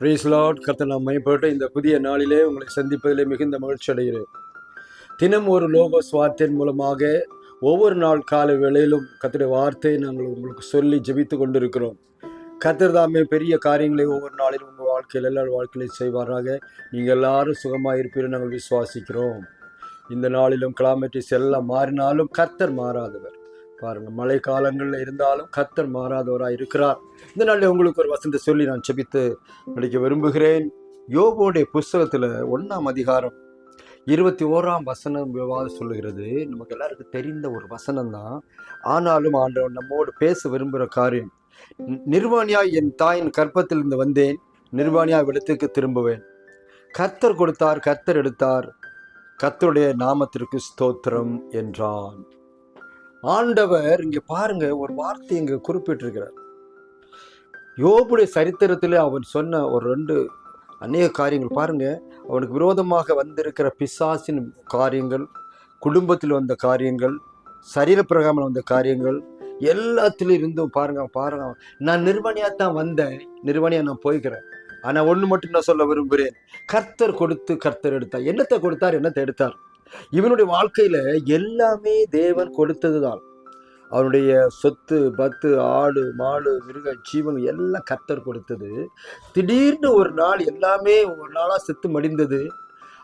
ப்ரீஸ்லாட் Lord கர்த்தர் நாம் மேம்பட்டு இந்த புதிய நாளிலே உங்களை சந்திப்பதிலே மிகுந்த மகிழ்ச்சி அடைகிறேன். தினம் ஒரு லோகோஸ் வார்த்தையின் மூலமாக ஒவ்வொரு நாள் காலை வேளையிலும் கத்துடைய வார்த்தையை நாங்கள் உங்களுக்கு சொல்லி ஜெபித்து கொண்டிருக்கிறோம். கர்த்தர் தாமே பெரிய காரியங்களை ஒவ்வொரு நாளிலும் உங்கள் வாழ்க்கையில் எல்லா வாழ்க்கையிலும் செய்வாராக. நீங்கள் எல்லாரும் சுகமாக இருப்பீர்கள் நாங்கள் விசுவாசிக்கிறோம். இந்த நாளிலும் கிளாமேட்டிஸ் எல்லாம் மாறினாலும் கர்த்தர் மாறாதவர். பாருங்க மழை காலங்களில் இருந்தாலும் கர்த்தர் மாறாதவராக இருக்கிறார். இந்த நாளில் உங்களுக்கு ஒரு வசனத்தை சொல்லி நான் செபித்து படிக்க விரும்புகிறேன். யோகோடைய புஸ்தகத்தில் ஒன்றாம் அதிகாரம் இருபத்தி ஓராம் வசனம் விவாதம் சொல்லுகிறது? நமக்கு எல்லாருக்கும் தெரிந்த ஒரு வசனம் தான் ஆனாலும் ஆண்டவன் நம்மோடு பேச விரும்புகிற காரியம் நிர்வாணியாய் என் தாயின் கற்பத்திலிருந்து வந்தேன். நிர்வாணியாய் விடத்துக்கு திரும்புவேன். கர்த்தர் கொடுத்தார் கர்த்தர் எடுத்தார். கர்த்தருடைய நாமத்திற்கு ஸ்தோத்திரம் என்றான். ஆண்டவர் இங்க பாருங்க ஒரு வார்த்தை இங்க குறிப்பிட்டிருக்கிறார். யோபுடைய சரித்திரத்தில் அவன் சொன்ன ஒரு ரெண்டு அநேக காரியங்கள் பாருங்க. அவனுக்கு விரோதமாக வந்திருக்கிற பிசாசின் காரியங்கள் குடும்பத்தில் வந்த காரியங்கள் சரீரப்பிரகாமல் வந்த காரியங்கள் எல்லாத்துலேயும் இருந்தும் பாருங்க பாருங்க. நான் நிர்வனியாக தான் வந்தேன் நிர்வாணியா நான் போய்க்கிறேன். ஆனால் ஒன்று மட்டும் நான் சொல்ல விரும்புகிறேன். கர்த்தர் கொடுத்து கர்த்தர் எடுத்தார். என்னத்தை கொடுத்தார்? என்னத்தை எடுத்தார்? இவனுடைய வாழ்க்கையில எல்லாமே தேவன் கொடுத்ததுதான். அவனுடைய சொத்து பத்து ஆடு மாடு மிருக ஜீவன் எல்லாம் கர்த்தர் கொடுத்தது. திடீர்னு ஒரு நாள் எல்லாமே ஒரு நாளா செத்து மடிந்தது.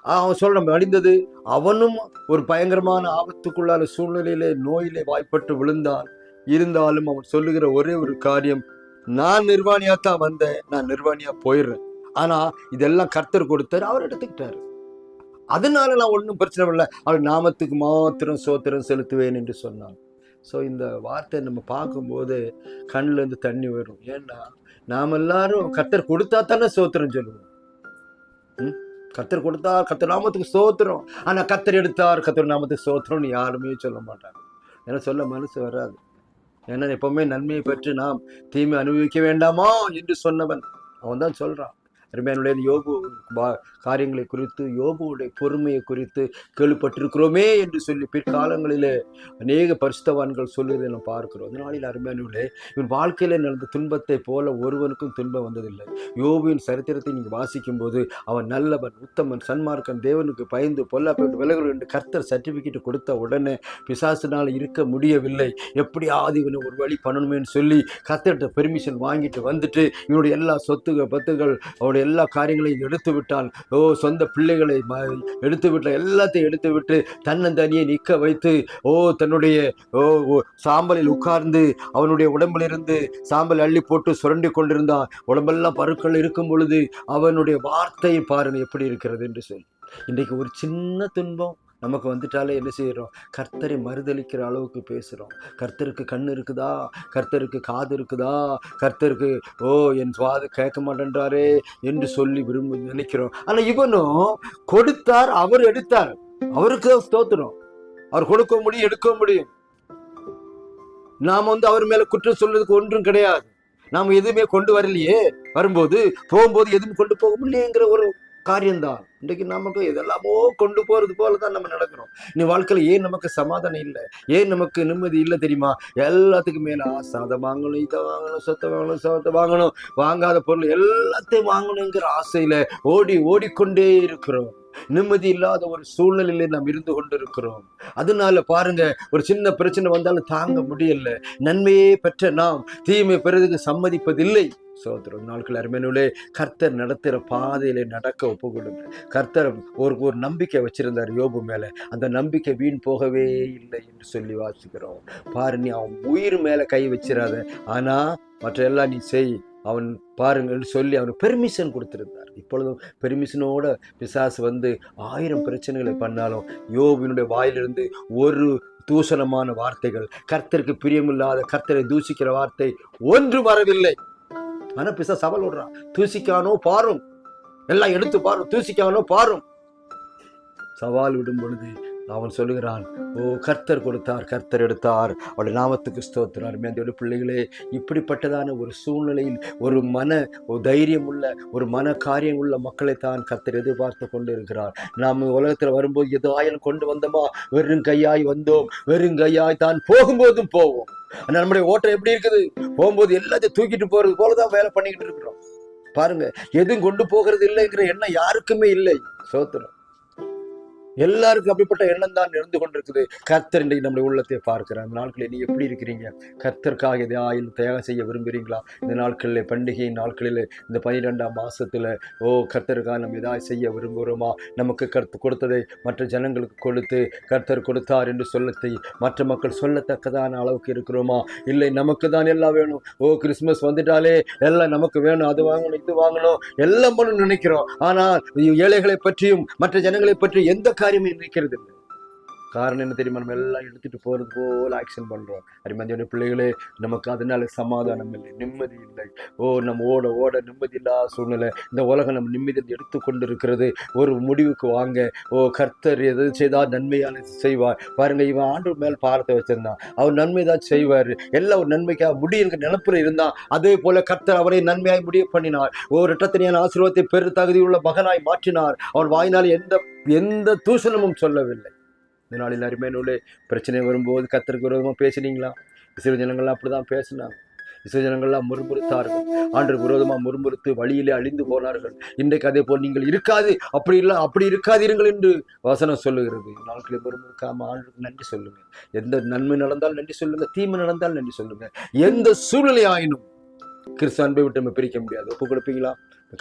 அவன் சொல்ற மடிந்தது. அவனும் ஒரு பயங்கரமான ஆபத்துக்குள்ளான சூழ்நிலையிலே நோயிலே வாய்ப்பட்டு விழுந்தான். இருந்தாலும் அவன் சொல்லுகிற ஒரே ஒரு காரியம் நான் நிர்வாணியா தான் வந்தேன் நான் நிர்வாணியா போயிடுறேன். ஆனா இதெல்லாம் கர்த்தர் கொடுத்தாரு அவர் எடுத்துக்கிட்டாரு. அதனால நான் ஒன்றும் பிரச்சனை இல்லை அவர் நாமத்துக்கு மாத்திரம் சோத்திரம் செலுத்துவேன் என்று சொன்னான் ஸோ இந்த வார்த்தை நம்ம பார்க்கும்போது கண்ணிலேருந்து தண்ணி வரும். ஏன்னா நாம் எல்லாரும் கத்தர் கொடுத்தா தானே சோத்திரம் சொல்லுவோம். ம்? கொடுத்தா கத்தர் நாமத்துக்கு சோத்திரம். ஆனால் கத்தர் எடுத்தார் கத்தர் நாமத்துக்கு சோத்திரம்னு யாருமே சொல்ல மாட்டாங்க. ஏன்னா சொல்ல மனசு வராது. ஏன்னா எப்பவுமே நன்மையை பெற்று நாம் தீமை அனுபவிக்க வேண்டாமா? என்று சொன்னவன். அவன் தான் சொல்கிறான் அருமையானுடைய யோபு பா- காரியங்களை குறித்து யோபுடைய பொறுமையை குறித்து கேள்விப்பட்டிருக்கிறோமே என்று சொல்லி பிற்காலங்களிலே அநேக பரிசுத்தவான்கள் சொல்லுவதை நாம் பார்க்கிறோம். அதனால அருமையானுடைய இவன் வாழ்க்கையில் நடந்த துன்பத்தை போல ஒருவனுக்கும் துன்பம் வந்ததில்லை. யோபுவின் சரித்திரத்தை நீங்கள் வாசிக்கும் போது அவன் நல்லவன் உத்தமன் சன்மார்க்கன் தேவனுக்கு பயந்து பொல்லாப்பட்டு விலகல் என்று கர்த்தர் சர்டிஃபிகேட் கொடுத்த உடனே பிசாசினால் இருக்க முடியவில்லை. எப்படியாவது இவனை ஒரு வழி பண்ணணுமேன்னு சொல்லி கர்த்தர்கிட்ட பெர்மிஷன் வாங்கிட்டு வந்துட்டு இவனுடைய எல்லா சொத்துகள் பத்துகள் அவனுடைய எல்லா காரியங்களையும் எடுத்து விட்டால் ஓ சொந்த பிள்ளைகளை எடுத்து விட்டு எல்லாத்தையும் எடுத்து விட்டு தன்னந்தனியே நிற்க வைத்து ஓ தன்னுடைய ஓ ஓ, சாம்பலில் உட்கார்ந்து அவனுடைய உடம்பிலிருந்து சாம்பல் அள்ளி போட்டு சுரண்டி கொண்டிருந்தான். உடம்பெல்லாம் பருக்கள் இருக்கும் பொழுது அவனுடைய வார்த்தையை பாருங்கள் எப்படி இருக்கிறது என்று சொல்லி இன்றைக்கு ஒரு சின்ன துன்பம் நமக்கு வந்துட்டாலே என்ன செய்கிறோம் கர்த்தரை மறுதளிக்கிற அளவுக்கு பேசுகிறோம் கர்த்தருக்கு கண் இருக்குதா? கர்த்தருக்கு காது இருக்குதா? கர்த்தருக்கு ஓ என் சுவாது கேட்க மாட்டேன்றாரே என்று சொல்லி விரும்ப நினைக்கிறோம். ஆனால் இவனும் கொடுத்தார் அவர் எடுத்தார். அவருக்கு தான் ஸ்தோத்திரம். அவர் கொடுக்க முடியும் எடுக்க முடியும். நாம் வந்து அவர் மேல குற்றம் சொல்றதுக்கு ஒன்றும் கிடையாது. நாம் எதுவுமே கொண்டு வரலையே. வரும்போது போகும்போது எதுவும் கொண்டு போக முடியலையேங்கிற ஒரு காரியம்தான். இன்றைக்கு நமக்கு எதெல்லாமோ கொண்டு போறது போல தான் நம்ம நடக்கிறோம். நீ வாழ்க்கையில ஏன் நமக்கு சமாதானம் இல்லை? ஏன் நமக்கு நிம்மதி இல்லை தெரியுமா? எல்லாத்துக்கும் மேல ஆசை. வாங்கணும் இதை வாங்கணும் சொத்தை வாங்கணும் சொத்தை வாங்கணும். வாங்காத பொருள் எல்லாத்தையும் வாங்கணுங்கிற ஆசையில ஓடி ஓடிக்கொண்டே இருக்கிறோம். நிம்மதி இல்லாத ஒரு சூழ்நிலையில நாம் இருந்து கொண்டிருக்கிறோம். அதனால பாருங்க ஒரு சின்ன பிரச்சனை வந்தாலும் தாங்க முடியல. நன்மையே பெற்ற நாம் தீமை பெறதுக்கு சம்மதிப்பதில்லை. சோதரம் நாட்கள் அருமையிலே கர்த்தர் நடத்துகிற பாதையில் நடக்க ஒப்பு கொடுங்க கர்த்தர் ஒரு ஒரு நம்பிக்கை வச்சிருந்தார் யோபு மேலே. அந்த நம்பிக்கை வீண் போகவே இல்லை என்று சொல்லி வாசிக்கிறோம். பாரு நீ அவன் உயிர் மேலே கை வச்சிடாத ஆனால் மற்ற எல்லாம் நீ செய். அவன் பாருங்கன்னு சொல்லி அவனுக்கு பெர்மிஷன் கொடுத்துருந்தார். இப்பொழுதும் பெர்மிஷனோட பிசாசு வந்து ஆயிரம் பிரச்சனைகளை பண்ணாலும் யோபினுடைய வாயிலிருந்து ஒரு தூஷணமான வார்த்தைகள் கர்த்தருக்கு பிரியமில்லாத கர்த்தரை தூசிக்கிற வார்த்தை ஒன்று வரவில்லை. ஆனா பிச சவால் விடுறான் தூசிக்கானோ பாரும். எல்லாம் எடுத்து பாரும். தூசிக்கானோ பாரும். சவால் விடும் பொழுது அவன் சொல்லுகிறான் ஓ கர்த்தர் கொடுத்தார் கர்த்தர் எடுத்தார். அவளுடைய நாமத்துக்கு ஸ்தோத்திரம். அருமையான பிள்ளைகளே இப்படிப்பட்டதான ஒரு சூழ்நிலையில் ஒரு மன ஒரு தைரியம் உள்ள ஒரு மன காரியம் உள்ள மக்களை தான் கர்த்தர் எதிர்பார்த்து கொண்டு இருக்கிறார் நாம் உலகத்தில் வரும்போது எது ஆயிரம் கொண்டு வந்தோமா? வெறும் கையாய் வந்தோம். வெறும் கையாய் தான் போகும்போதும் போவோம். ஆனா நம்முடைய ஓட்டம் எப்படி இருக்குது? போகும்போது எல்லாத்தையும் தூக்கிட்டு போறது போல தான் வேலை பண்ணிக்கிட்டு இருக்கிறோம். பாருங்க எதுவும் கொண்டு போகிறது இல்லைங்கிற எண்ணம் யாருக்குமே இல்லை. சோத்திரம். எல்லாருக்கும் அப்படிப்பட்ட எண்ணம் தான் இருந்து கொண்டிருக்குது. கர்த்தர் இன்றைக்கு நம்முடைய உள்ளத்தை பார்க்கிறார். அந்த நாட்களில் நீ எப்படி இருக்கிறீங்க? கர்த்தருக்காக இதை ஆயில் தயார் செய்ய விரும்புகிறீங்களா இந்த நாட்களில் பண்டிகை நாட்களில் இந்த பனிரெண்டாம் மாசத்துல ஓ கர்த்தருக்காக நம்ம இதாக செய்ய விரும்புகிறோமா நமக்கு கருத்து கொடுத்ததை மற்ற ஜனங்களுக்கு கொடுத்து கர்த்தர் கொடுத்தார் என்று சொல்லத்தை மற்ற மக்கள் சொல்லத்தக்கதான அளவுக்கு இருக்கிறோமா? இல்லை நமக்கு தான் எல்லாம் வேணும். ஓ கிறிஸ்மஸ் வந்துட்டாலே எல்லாம் நமக்கு வேணும். அது வாங்கணும் இது வாங்கணும். எல்லாம் நினைக்கிறோம். ஆனால் ஏழைகளை பற்றியும் மற்ற ஜனங்களை பற்றியும் எந்த காரியமும் நிற்கிறது இல்லை காரணம் என்ன தெரியுமா? நம்ம எல்லாம் எடுத்துட்டு போறது போல ஆக்ஷன் பண்றோம். அரிமந்தியோட பிள்ளைகளே நமக்கு அதனால சமாதானம் இல்லை நிம்மதி இல்லை. ஓ நம்ம ஓட ஓட நிம்மதி இல்லாத சூழ்நிலை. இந்த உலகம் நம்ம நிம்மதி எடுத்து கொண்டு இருக்கிறது ஒரு முடிவுக்கு வாங்க. ஓ கர்த்தர் எது செய்தால் நன்மையான செய்வார். பாருங்க இவன் ஆண்டு மேல் பாரத்தை வச்சிருந்தான். அவர் நன்மை தான் செய்வார். எல்லாம் ஒரு நன்மைக்காக முடியுங்கிற நினப்புல இருந்தான். அதே போல கர்த்தர் அவரை நன்மையாய் முடிவு பண்ணினார். ஒரு இரட்டத்தனியான ஆசீர்வாதத்தை பெரு தகுதியுள்ள மகனாய் மாற்றினார். அவன் வாயினால் எந்த எந்த தூஷணமும் சொல்லவில்லை. இந்த நாளில் நூலே பிரச்சனை வரும்போது கத்தருக்கு விரோதமாக பேசுனீங்களா? இசை ஜனங்கள்லாம் அப்படிதான் பேசினாங்க. இசை ஜனங்கள்லாம் முறுமுறுத்தார்கள். ஆண்டுக்கு விரோதமாக முறுமுறுத்து வழியிலே அழிந்து போனார்கள். இன்றைக்கு அதே போல் நீங்கள் இருக்காது அப்படி இல்லை அப்படி இருக்காதீர்கள் என்று வசனம் சொல்லுகிறது. நாட்களில் முறுமுறுக்காமல் ஆண்டுக்கு நன்றி சொல்லுங்கள். எந்த நன்மை நடந்தால் நன்றி சொல்லுங்கள் தீமை நடந்தால் நன்றி சொல்லுங்கள் எந்த சூழ்நிலை ஆயினும் கிறிஸ்து அன்பை விட்டு நம்ம பிரிக்க முடியாது. ஒப்பு கொடுப்பீங்களா?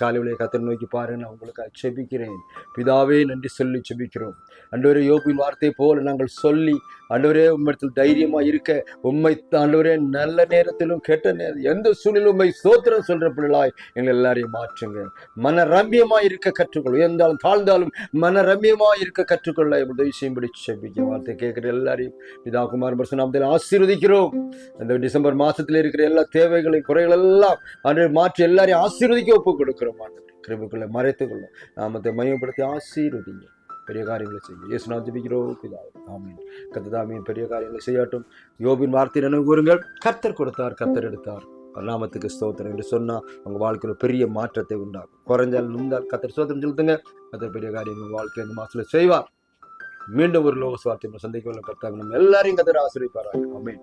காலையிலே கத்தர் நோக்கி பாருங்க நான் செபிக்கிறேன். பிதாவே நன்றி சொல்லி செபிக்கிறோம். அண்டவரே யோபின் வார்த்தை போல நாங்கள் சொல்லி ஆண்டவரே உம்மிடத்தில் தைரியமா இருக்க உண்மை ஆண்டவரே நல்ல நேரத்திலும் கெட்ட நேரம் எந்த சூழ்நிலும் உண்மை சோத்திரம் சொல்ற பிள்ளைகளாய் எங்களை எல்லாரையும் மாற்றுங்க. மன ரம்யமாக இருக்க கற்றுக்கொள். உயர்ந்தாலும் தாழ்ந்தாலும் மன ரம்யமாக இருக்க கற்றுக்கொள்ள உதவி செய்யும்படி செபிக்க வார்த்தை கேட்குற எல்லாரையும் பிதா குமார் பரசுநாமத்தில் ஆசீர்வதிக்கிறோம். அந்த டிசம்பர் மாசத்துல இருக்கிற எல்லா தேவைகளை குறைகள் எல்லாம் அன்று மாற்றி எல்லாரையும் ஆசீர்வதிக்க ஒப்பு கொடுக்கிறோம் ஆண்டவரே கிருபைக்குள்ள மறைத்துக்கொள்ள நாமத்தை மையப்படுத்தி ஆசீர்வதிங்க. பெரிய காரியங்களை செய்யும் இயேசு நான் ஜெபிக்கிறோம். பிதாவே ஆமீன். கத்ததாமியின் பெரிய காரியங்களை செய்யட்டும். யோபின் வார்த்தை நினைவு கூறுங்கள். கர்த்தர் கொடுத்தார் கர்த்தர் எடுத்தார். நாமத்துக்கு ஸ்தோத்திரம் என்று சொன்னால் உங்க வாழ்க்கையில் பெரிய மாற்றத்தை உண்டாகும் குறைஞ்சால் நுந்தால் கத்தர் ஸ்தோத்திரம் செலுத்துங்க. கத்தர் பெரிய காரியங்கள் வாழ்க்கை இந்த மாதத்தில் செய்வார். மீண்டும் ஒரு லோக சுவார்த்தை சந்திக்க கர்த்தாங்க நம்ம எல்லாரையும் கத்தர் ஆசிரியப்பாராங்க ஆமீன்.